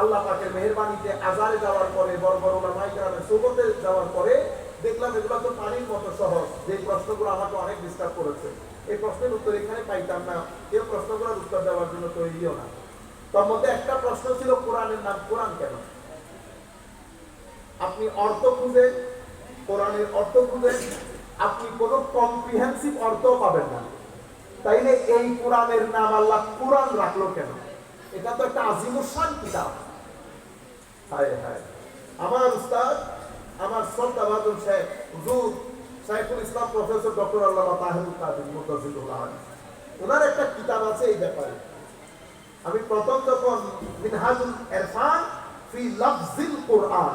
আল্লাহ পাকের মেহরবানিতে আজারে যাওয়ার পরে, বড় বড় যাওয়ার পরে দেখলাম এগুলো তো পানির মতো সহজ। যে প্রশ্নগুলো আমাকে অনেক ডিস্টার্ব করেছে। এই প্রশ্নের উত্তর এখানে পাইতাম না। প্রশ্নগুলোর উত্তর দেওয়ার জন্য তৈরিও না। তার মধ্যে একটা প্রশ্ন ছিল, কোরআনের নাম কোরআন কেন? আপনি অর্থ খুঁজে, কোরআনের অর্থ খুঁজে, আপনি কোনো কম্প্রিহেন্সিভ অর্থ পাবেন না। তাইলে এই কোরআনের নাম আল্লাহ কোরআন রাখল কেন? এটা তো একটা আজিমুসান কিতাব। হায় হায়। আমার উস্তাদ, আমার শ্রদ্ধা শাইখুল ইসলাম প্রফেসর ডক্টর কাদির ওনার একটা কিতাব আছে এই ব্যাপারে। আমি প্রথম যখন মিনহাজুল ইরফান ফি লাফজিল কোরআন,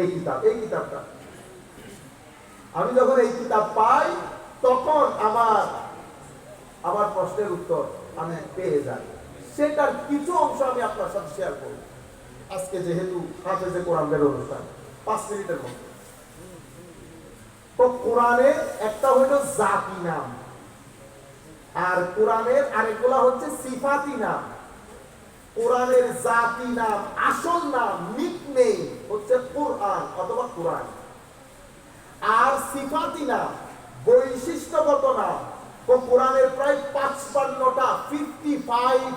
এই কিতাব, এই কিতাবটা। আমি যখন এই কিতাব পাই, তখন আমার আমার প্রশ্নের উত্তর আমি পেয়ে যাই। সেটার কিছু অংশ আমি আপনার সাথে শেয়ার করব। আজকে যেহেতু হাফেজে কোরআনের অনুষ্ঠান, পাঁচ মিনিটের মধ্যে। তো কোরআনের একটা হইল জাতি নাম, আর কোরআনের আরেকগুলা হচ্ছে সিফাতি নাম। কোরআনের জাতি নাম, আসল নাম নিক নেই হচ্ছে কোরআন অথবা কোরআন। আর সিফাতি নাম, বৈশিষ্ট্যগত নাম তো কোরআনের প্রায় পাঁচপান্নটা ফিফটি ফাইভ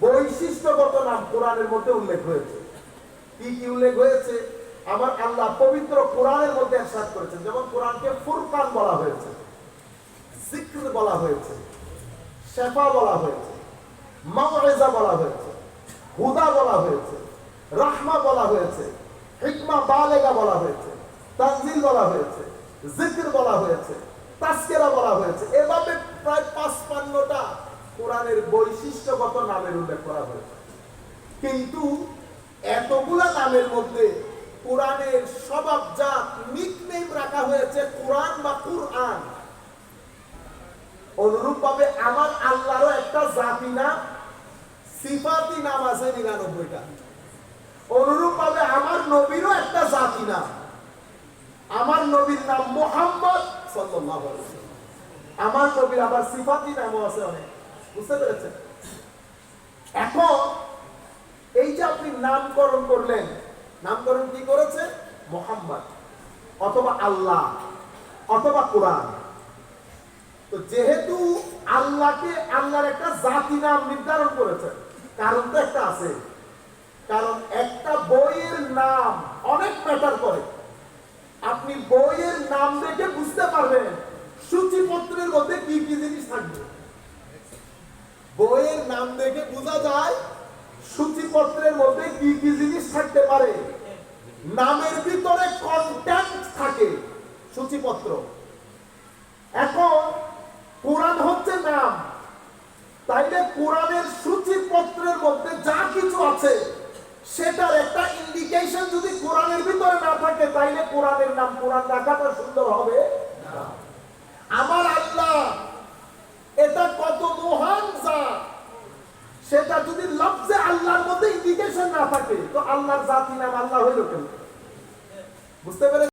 বৈশিষ্ট্যগত নাম কোরআনের মধ্যে উল্লেখ হয়েছে কি কি উল্লেখ হয়েছে আমার আল্লাহ পবিত্র কোরআনের মধ্যে একসাথ করেছেন যেমন কোরআনকে ফুরকান বলা হয়েছে জিক্র বলা হয়েছে শেফা বলা হয়েছে মাওয়াজা বলা হয়েছে হুদা বলা হয়েছে রাহমা বলা হয়েছে হিকমা বালেগা বলা হয়েছে তানজিল বলা হয়েছে জিক্র বলা হয়েছে তাস্কেরা বলা হয়েছে পাঁচপান্নটা কোরআনের বৈশিষ্ট্যগত নামের উল্লেখ করা হয়েছে। কিন্তু এতগুলা নামের মধ্যে কোরআনের স্বভাবজাত নিকনেম রাখা হয়েছে, কোরআন বা কুরআন অনুরূপ ভাবে আমার আল্লাহরও একটা জাতি নাম সিফাতি নাম আছে নিরানব্বইটা। অনুরূপ ভাবে আমার নবীরও একটা জাতি নাম আমার নবীর নাম মোহাম্মদ আলাইহি আমার নবীর আবার সিফাতি নামও আছে অনেক। এখন এই যে আপনি নামকরণ করলেন, নামকরণ কি করেছে? মোহাম্মদ অথবা আল্লাহ অথবা কোরআন। তো যেহেতু আল্লাহকে আল্লাহর একটা জাতি নাম নির্ধারণ করেছেন কারণ তো একটা আছে। কারণ একটা বইয়ের নাম অনেক ম্যাটার করে। আপনি বইয়ের নাম দেখে বুঝতে পারবেন সূচিপত্রের মধ্যে কি কি জিনিস থাকবে। বইয়ের নাম দেখে বোঝা যায় সূচিপত্রের মধ্যে কি কি জিনিস থাকতে পারে। নামের ভিতরে কন্টেন্ট থাকে সূচিপত্র। এখন কোরআন হচ্ছে নাম। তাইলে কোরআনের সূচিপত্রের মধ্যে যা কিছু আছে, সেটার একটা ইন্ডিকেশন যদি কোরআনের ভিতরে না থাকে, তাইলে কোরআনের নাম কোরআন রাখাটা সুন্দর হবে না। আমার আল্লাহ এটা কত মহান জাত সেটা যদি লফজে আল্লাহর মধ্যে ইন্ডিকেশন না থাকে, তো আল্লাহর জাতি নাম আল্লাহ হইল কেন? বুঝতে পেরে